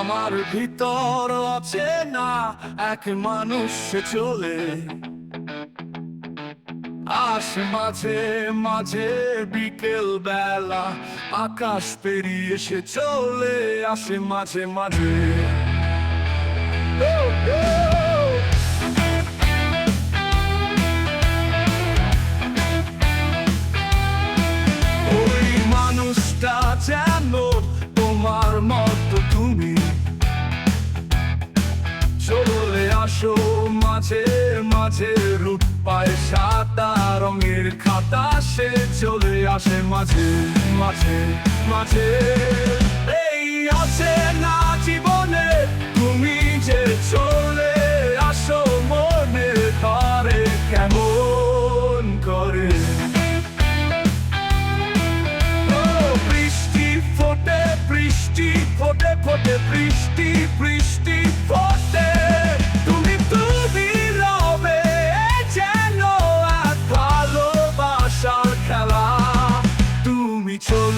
আমার ভিতর আছে না এক মানুষ চলে। আসে মাঝে মাঝে বিকেল বেলা আকাশ পেরিয়ে সে চলে আসে মাঝে মাঝে। ওই আসো মাঝে মাঝে রূপ পায় সাদা রঙের খাতা সে চলে আসে মাঝে মাঝে মাঝে।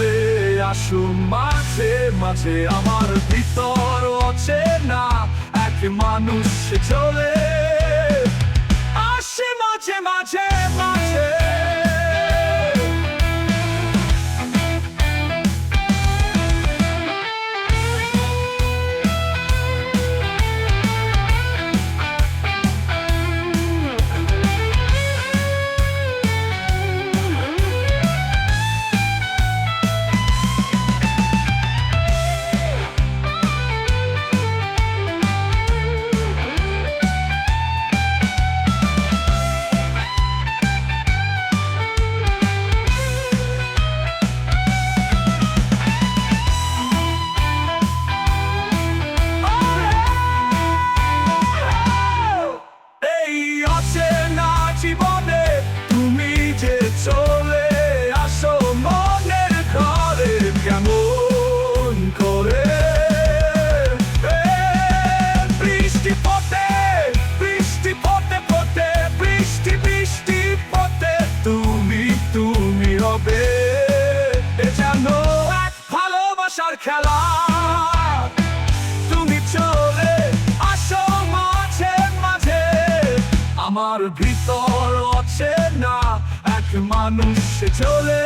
তুমি আসু মাঝে মাঝে। আমার ভিতর আছে না এক মানুষ চলে হবে। এ এক ভালোবাসার খেলা। তুমি চলে আসো মাঝে মাঝে। আমার ভিতর আছে না, এক মানুষ চলে।